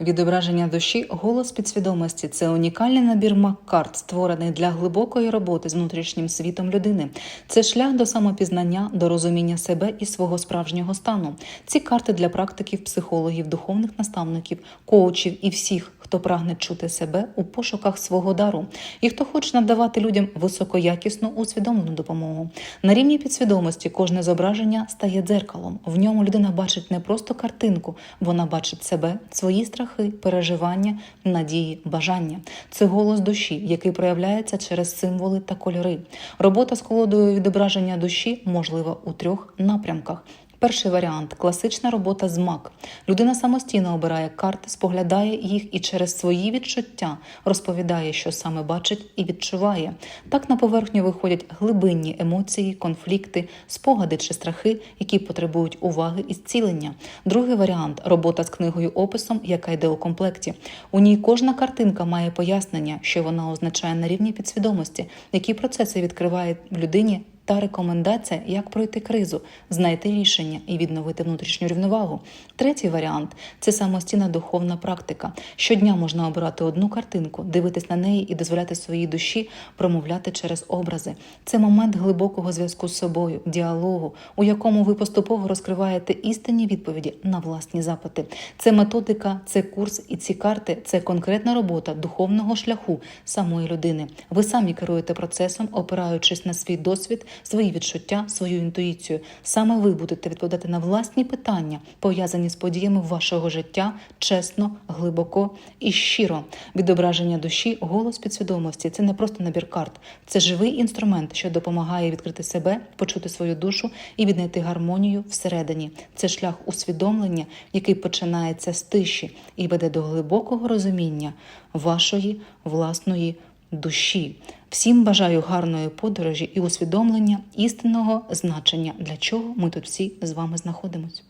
Відображення душі, голос підсвідомості це унікальний набір мак-карт, створений для глибокої роботи з внутрішнім світом людини. Це шлях до самопізнання, до розуміння себе і свого справжнього стану. Ці карти для практиків, психологів, духовних наставників, коучів і всіх, хто прагне чути себе у пошуках свого дару, і хто хоче надавати людям високоякісну усвідомлену допомогу. На рівні підсвідомості кожне зображення стає дзеркалом. В ньому людина бачить не просто картинку, вона бачить себе, свої страхи, переживання, надії, бажання. Це голос душі, який проявляється через символи та кольори. Робота з колодою відображення душі можлива у трьох напрямках. Перший варіант класична робота з мак. Людина самостійно обирає карти, споглядає їх і через свої відчуття розповідає, що саме бачить і відчуває. Так на поверхню виходять глибинні емоції, конфлікти, спогади чи страхи, які потребують уваги і зцілення. Другий варіант робота з книгою описом, яка йде у комплекті. У ній кожна картинка має пояснення, що вона означає на рівні підсвідомості, які процеси відкриває в людині та рекомендація, як пройти кризу, знайти рішення і відновити внутрішню рівновагу. Третій варіант це самостійна духовна практика. Щодня можна обирати одну картинку, дивитись на неї і дозволяти своїй душі промовляти через образи. Це момент глибокого зв'язку з собою, діалогу, у якому ви поступово розкриваєте істинні відповіді на власні запити. Це методика, це курс і ці карти це конкретна робота духовного шляху самої людини. Ви самі керуєте процесом, опираючись на свій досвід свої відчуття, свою інтуїцію. Саме ви будете відповідати на власні питання, пов'язані з подіями вашого життя, чесно, глибоко і щиро. Відображення душі, голос підсвідомості це не просто набір карт, це живий інструмент, що допомагає відкрити себе, почути свою душу і віднайти гармонію всередині. Це шлях усвідомлення, який починається з тиші і веде до глибокого розуміння вашої власної душі. Всім бажаю гарної подорожі і усвідомлення істинного значення, для чого ми тут всі з вами знаходимося.